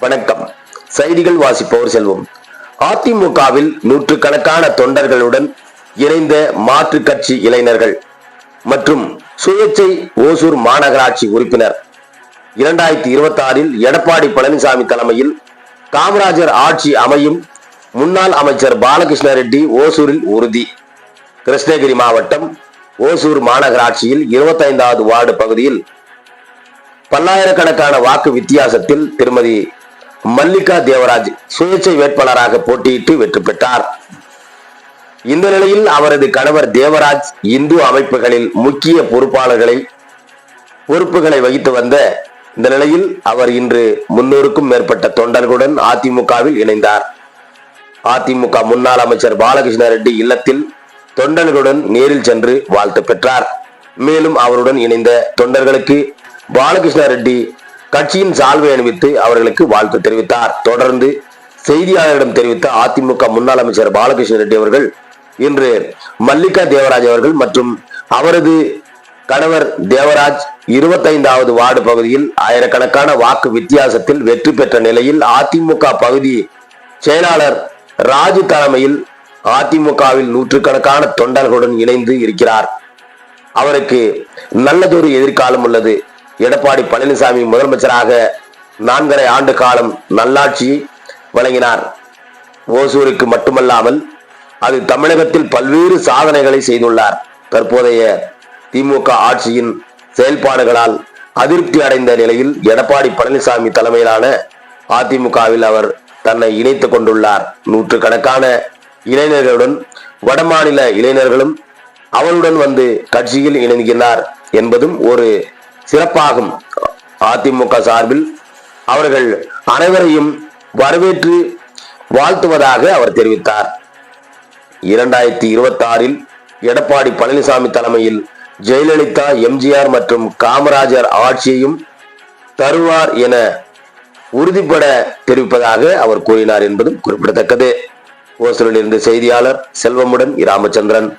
வணக்கம். செய்திகள் வாசிப்பவர் செல்வம். அதிமுகவில் நூற்றுக்கணக்கான தொண்டர்களுடன் இணைந்த மாற்று கட்சி இளைஞர்கள் மற்றும் சுயேச்சை ஓசூர் மாநகராட்சி உறுப்பினர். இரண்டாயிரத்தி இருபத்தி ஆறில் எடப்பாடி பழனிசாமி தலைமையில் காமராஜர் ஆட்சி அமையும் முன்னாள் அமைச்சர் பாலகிருஷ்ண ரெட்டி ஓசூரில் உறுதி. கிருஷ்ணகிரி மாவட்டம் ஓசூர் மாநகராட்சியில் இருபத்தைந்தாவது வார்டு பகுதியில் பல்லாயிரக்கணக்கான வாக்கு வித்தியாசத்தில் திருமதி மல்லிகா தேவராஜ் சுயேட்சை வேட்பாளராக போட்டியிட்டு வெற்றி பெற்றார். இந்த நிலையில் அவரது கணவர் தேவராஜ் இந்து அமைப்புகளில் முக்கிய பொறுப்பாளர்களை பொறுப்புகளை வகித்து வந்த இந்த நிலையில் அவர் இன்று முன்னூறுக்கும் மேற்பட்ட தொண்டர்களுடன் அதிமுகவில் இணைந்தார். அதிமுக முன்னாள் அமைச்சர் பாலகிருஷ்ண ரெட்டி இல்லத்தில் தொண்டர்களுடன் நேரில் சென்று வாழ்த்து பெற்றார். மேலும் அவருடன் இணைந்த தொண்டர்களுக்கு பாலகிருஷ்ண ரெட்டி கட்சியின் சால்வை அணிவித்து அவர்களுக்கு வாழ்த்து தெரிவித்தார். தொடர்ந்து செய்தியாளரிடம் தெரிவித்த அதிமுக முன்னாள் அமைச்சர் பாலகிருஷ்ண ரெட்டி அவர்கள் இன்று மல்லிகா தேவராஜ் அவர்கள் மற்றும் அவரது கணவர் தேவராஜ் இருபத்தைந்தாவது வார்டு பகுதியில் ஆயிரக்கணக்கான வாக்கு வித்தியாசத்தில் வெற்றி பெற்ற நிலையில் அதிமுக பகுதி செயலாளர் ராஜு தலைமையில் அதிமுகவில் நூற்றுக்கணக்கான தொண்டர்களுடன் இணைந்து இருக்கிறார். அவருக்கு நல்லதொரு எதிர்காலம் உள்ளது. எடப்பாடி பழனிசாமி முதலமைச்சராக நான்கரை ஆண்டு காலம் நல்லாட்சி வழங்கினார். ஓசூருக்கு மட்டுமல்லாமல் அது தமிழகத்தில் பல்வேறு சாதனைகளை செய்துள்ளார். தற்போதைய திமுக ஆட்சியின் செயல்பாடுகளால் அதிருப்தி அடைந்த நிலையில் எடப்பாடி பழனிசாமி தலைமையிலான அதிமுகவில் அவர் தன்னை இணைத்துக் கொண்டுள்ளார். நூற்றுக்கணக்கான இளைஞர்களுடன் வடமாநில இளைஞர்களும் அவருடன் வந்து கட்சியில் இணைகிறார் என்பதும் ஒரு சிறப்பாகும். அதிமுக சார்பில் அவர்கள் அனைவரையும் வரவேற்று வாழ்த்துவதாக அவர் தெரிவித்தார். இரண்டாயிரத்தி இருபத்தி ஆறில் எடப்பாடி பழனிசாமி தலைமையில் ஜெயலலிதா எம்ஜிஆர் மற்றும் காமராஜர் ஆட்சியையும் தருவார் என உறுதிப்பட தெரிவிப்பதாக அவர் கூறினார் என்பதும் குறிப்பிடத்தக்கது. ஓசூரில் இருந்து செய்தியாளர் செல்வமுடன் இராமச்சந்திரன்.